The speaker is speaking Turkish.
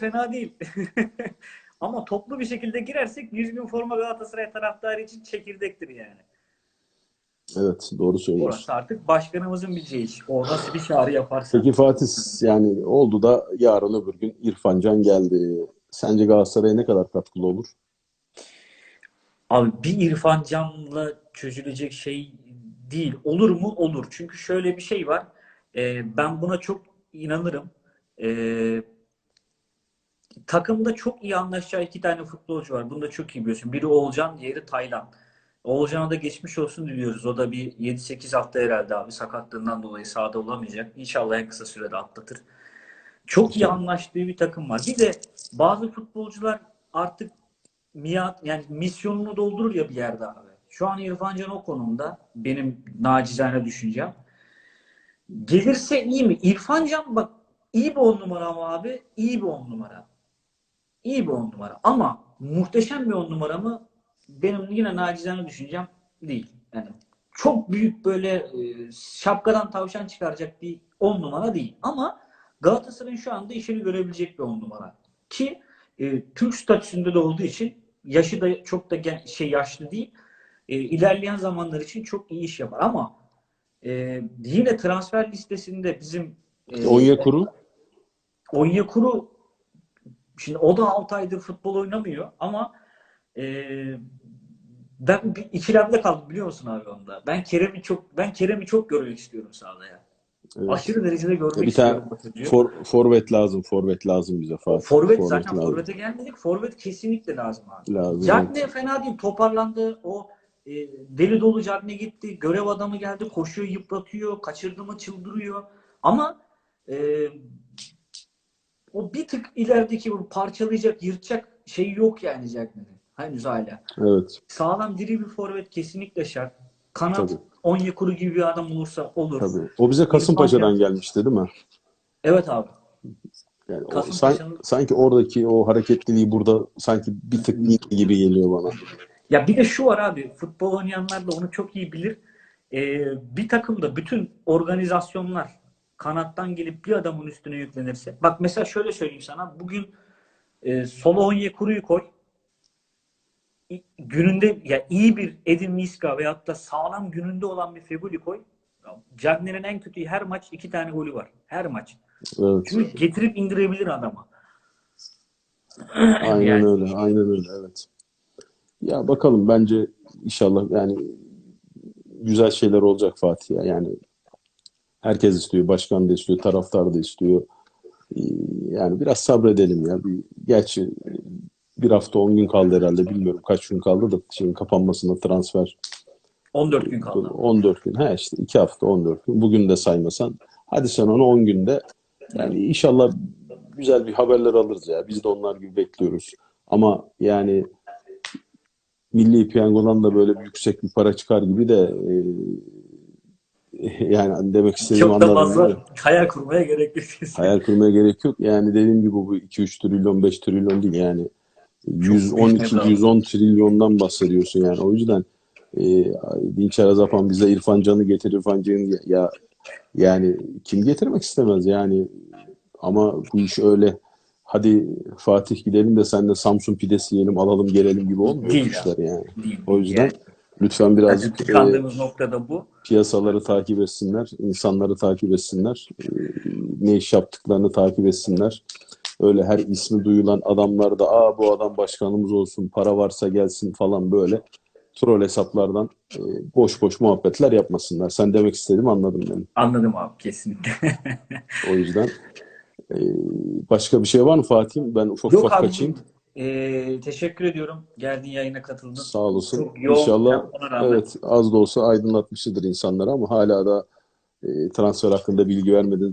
fena değil. Ama toplu bir şekilde girersek 100 bin forma Galatasaray taraftarı için çekirdektir yani. Evet doğru söylüyorsun. Orası artık başkanımızın bileceği iş. O nasıl bir çağrı yaparsa. Peki Fatih yani oldu da yarın öbür gün İrfan Can geldi. Sence Galatasaray'a ne kadar katkılı olur? Abi bir İrfan Can'la çözülecek şey değil. Olur mu? Olur. Çünkü şöyle bir şey var. Ee, ben buna çok inanırım. Ee, takımda çok iyi anlaşacağı iki tane futbolcu var. Bunu da çok iyi biliyorsun. Biri Oğulcan, diğeri Taylan. Oğulcan'a da geçmiş olsun diliyoruz. O da bir 7-8 hafta herhalde abi sakatlığından dolayı sahada olamayacak. İnşallah en kısa sürede atlatır. Çok iyi anlaştığı bir takım var. Bir de bazı futbolcular artık miyat yani misyonunu doldurur ya bir yerde abi. Şu an İrfan Can o konumda. Benim nacizane düşüncem. Gelirse iyi mi? İrfan Can bak iyi bir on numara mı abi? İyi bir on numara. İyi bir on numara. Ama muhteşem bir on numara mı? Benim yine nacizane düşüncem değil. Yani çok büyük böyle e, şapkadan tavşan çıkaracak bir on numara değil. Ama Galatasaray'ın şu anda işini görebilecek bir on numara. Ki e, Türk statüsünde de olduğu için yaşı da çok da gen- şey yaşlı değil. E, ilerleyen zamanlar için çok iyi iş yapar ama e, yine transfer listesinde bizim e, Onyekuru Onyekuru şimdi o da 6 aydır futbol oynamıyor ama e, ben bir ikilemde kaldım biliyor musun abi onda. Ben Kerem'i çok ben Kerem'i çok görmek istiyorum sahada ya. Evet. Aşırı derecede görmek Bir istiyorum. çocuğu. For, forvet lazım, forvet lazım bize Fatih. Forvet zaten lazım. forvete gelmedik. Forvet kesinlikle lazım abi. Lazım. Cagne fena değil. Toparlandı. O e, deli dolu Cagne gitti. Görev adamı geldi. Koşuyor, yıpratıyor. Kaçırdı mı çıldırıyor. Ama e, o bir tık ilerideki bu parçalayacak, yırtacak şey yok yani Cagne'nin. Henüz hala. Evet. Sağlam diri bir forvet kesinlikle şart. Kanat Tabii. Onyekuru gibi bir adam olursa olur. Tabii. O bize Kasımpaşa'dan gelmişti değil mi? Evet abi. Yani o, san- sanki oradaki o hareketliliği burada sanki bir tık iyi gibi geliyor bana. Ya bir de şu var abi, futbol oynayanlar da onu çok iyi bilir. Ee, bir takımda bütün organizasyonlar kanattan gelip bir adamın üstüne yüklenirse. Bak mesela şöyle söyleyeyim sana. Bugün e, Solo Onyekuru'yu koy. Gününde ya iyi bir Edin Miska veyahut da sağlam gününde olan bir Feguli koy. Cagney'in en kötü her maç iki tane golü var. Her maç. Evet. Çünkü getirip indirebilir adama. Aynen Yani- öyle. Aynen öyle. Evet. Ya bakalım bence inşallah yani güzel şeyler olacak Fatih ya. Yani herkes istiyor. Başkan da istiyor. Taraftar da istiyor. Ee, Yani biraz sabredelim ya. Bir, gerçi bir hafta 10 gün kaldı herhalde. Bilmiyorum kaç gün kaldı da şeyin kapanmasına transfer 14 gün kaldı. 14 gün. Ha işte 2 hafta 14 gün. Bugün de saymasan. Hadi sen onu 10 günde. Yani inşallah güzel bir haberler alırız ya. Biz de onlar gibi bekliyoruz. Ama yani Milli Piyango'dan da böyle bir yüksek bir para çıkar gibi de e, yani demek istediğim Çok da fazla yani. hayal kurmaya gerek yok. Hayal kurmaya gerek yok. Yani dediğim gibi bu 2-3 trilyon 5 trilyon değil yani. 112 meblağ. 110 trilyondan bahsediyorsun yani. O yüzden e, Dinçer Azapan bize İrfan Can'ı getir İrfan Can'ı ya yani kim getirmek istemez yani ama bu iş öyle hadi Fatih gidelim de sen de Samsun pidesi yiyelim alalım gelelim gibi olmuyor Değil işler yani. Değil. O yüzden Yani lütfen birazcık e, tıkandığımız noktada bu. piyasaları takip etsinler, insanları takip etsinler, e, ne iş yaptıklarını takip etsinler. Öyle her ismi duyulan adamlar da aa bu adam başkanımız olsun, para varsa gelsin falan böyle troll hesaplardan e, boş boş muhabbetler yapmasınlar. Sen demek istediğimi anladım yani. Anladım abi kesinlikle. O yüzden e, başka bir şey var mı Fatih? Ben ufak Yok ufak abi. kaçayım. Ee, teşekkür ediyorum. Geldiğin yayına katıldın. Sağ olasın. Çok yoğun İnşallah evet az da olsa aydınlatmıştır insanlara ama hala da e, transfer hakkında bilgi vermedi